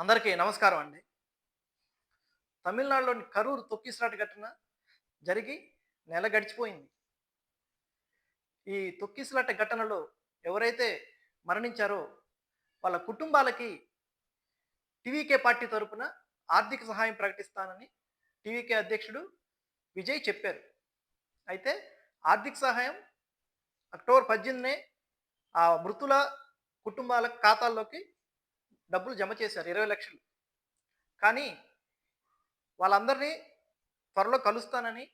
అందరికీ నమస్కారం అండి. తమిళనాడులోని కరూరు తొక్కిసలాట ఘటన జరిగి నెల గడిచిపోయింది. ఈ తొక్కిసలాట ఘటనలో ఎవరైతే మరణించారో వాళ్ళ కుటుంబాలకి టీవీకే పార్టీ తరపున ఆర్థిక సహాయం ప్రకటిస్తానని టీవీకే అధ్యక్షుడు విజయ్ చెప్పారు. అయితే ఆర్థిక సహాయం అక్టోబర్ పద్దెనిమిదినే ఆ మృతుల కుటుంబాల ఖాతాల్లోకి డబ్బులు జమ చేశారు ఇరవై లక్షలు. కానీ వాళ్ళందరినీ త్వరలో కలుస్తానని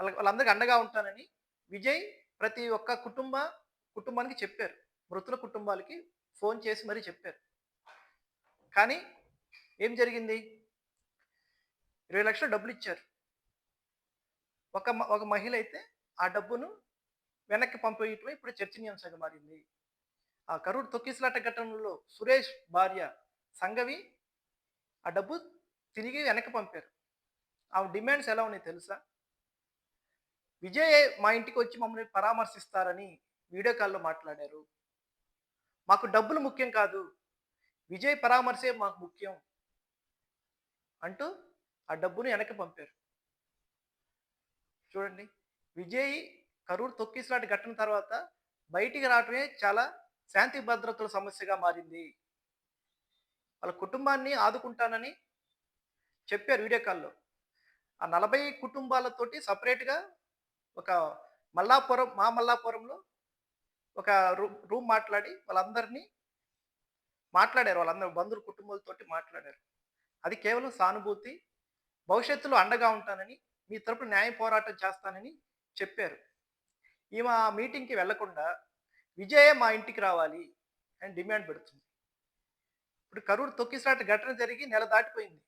వాళ్ళ వాళ్ళందరికీ అండగా ఉంటానని విజయ్ ప్రతి ఒక్క కుటుంబ కుటుంబానికి చెప్పారు. మృతుల కుటుంబాలకి ఫోన్ చేసి మరీ చెప్పారు. కానీ ఏం జరిగింది? ఇరవై లక్షలు డబ్బులు ఇచ్చారు. ఒక ఒక మహిళ అయితే ఆ డబ్బును వెనక్కి పంపేయటమే ఇప్పుడు చర్చనీయాంశంగా మారింది. ఆ కరూర్ తొక్కిసలాట ఘటనలో సురేష్ భార్య సంగవి ఆ డబ్బు తిరిగి వెనక్కి పంపారు. ఆమె డిమాండ్స్ ఎలా ఉన్నాయి తెలుసా? విజయ్ మా ఇంటికి వచ్చి మమ్మల్ని పరామర్శిస్తారని వీడియో కాల్లో మాట్లాడారు. మాకు డబ్బులు ముఖ్యం కాదు. విజయ్ పరామర్శే మాకు ముఖ్యం అంటూ ఆ డబ్బును వెనక్కి పంపారు. చూడండి విజయ్ కరూరు తొక్కిసలాట ఘటన తర్వాత బయటికి రావటమే చాలా శాంతి భద్రతల సమస్యగా మారింది. వాళ్ళ కుటుంబాన్ని ఆదుకుంటానని చెప్పారు వీడియో కాల్లో. ఆ నలభై కుటుంబాలతోటి సపరేట్గా ఒక మల్లాపురం మా మల్లాపురంలో ఒక రూమ్ రూమ్ మాట్లాడి వాళ్ళందరినీ మాట్లాడారు. వాళ్ళందరూ బంధువుల కుటుంబాలతోటి మాట్లాడారు. అది కేవలం సానుభూతి భవిష్యత్తులో అండగా ఉంటానని మీ తరపున న్యాయ పోరాటం చేస్తానని చెప్పారు. ఈమె ఆ మీటింగ్కి వెళ్ళకుండా విజయే మా ఇంటికి రావాలి అని డిమాండ్ పెడుతుంది. ఇప్పుడు కరూరు తొక్కిసలాట ఘటన జరిగి నెల దాటిపోయింది.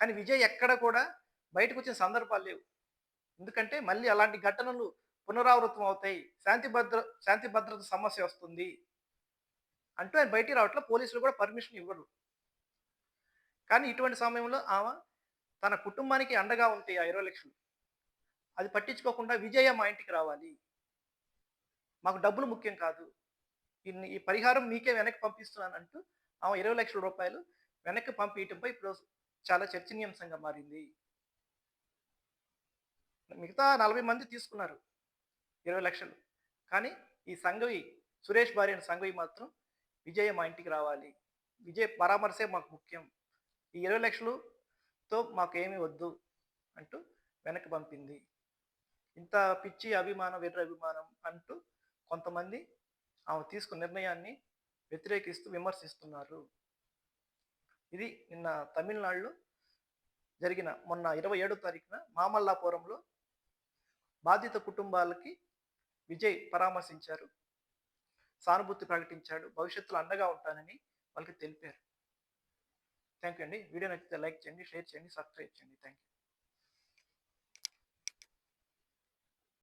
కానీ విజయ్ ఎక్కడ కూడా బయటకు వచ్చిన సందర్భాలు లేవు. ఎందుకంటే మళ్ళీ అలాంటి ఘటనలు పునరావృతం అవుతాయి. శాంతి భద్ర శాంతి భద్రత సమస్య వస్తుంది అంటూ ఆయన బయటికి రావట్లో పోలీసులు కూడా పర్మిషన్ ఇవ్వరు. కానీ ఇటువంటి సమయంలో ఆమె తన కుటుంబానికి అండగా ఉంటాయి ఆ ఇరవై లక్షలు. అది పట్టించుకోకుండా విజయ మా ఇంటికి రావాలి. మాకు డబ్బులు ముఖ్యం కాదు. ఈ పరిహారం మీకే వెనక్కి పంపిస్తున్నాను అంటూ ఆమె ఇరవై లక్షల రూపాయలు వెనక్కి పంపించడంపై ఇప్పుడు చాలా చర్చనీయాంశంగా మారింది. మిగతా నలభై మంది తీసుకున్నారు ఇరవై లక్షలు. కానీ ఈ సంఘవి సురేష్ భార్య అయిన సంఘవి మాత్రం విజయ మా ఇంటికి రావాలి. విజయ్ పరామర్శే మాకు ముఖ్యం. ఈ ఇరవై లక్షలుతో మాకు ఏమీ వద్దు అంటూ వెనక్కి పంపింది. ఇంత పిచ్చి అభిమానం వెర్ర అభిమానం అంటూ కొంతమంది ఆమె తీసుకున్న నిర్ణయాన్ని వ్యతిరేకిస్తూ విమర్శిస్తున్నారు. ఇది నిన్న తమిళనాడులో జరిగిన మొన్న ఇరవై ఏడో తారీఖున మామల్లాపురంలో బాధిత కుటుంబాలకి విజయ్ పరామర్శించారు. సానుభూతి ప్రకటించాడు. భవిష్యత్తులో అండగా ఉంటానని వాళ్ళకి తెలిపారు. థ్యాంక్ యూ అండి. వీడియో నచ్చితే లైక్ చేయండి షేర్ చేయండి సబ్స్క్రైబ్ చేయండి. Thank you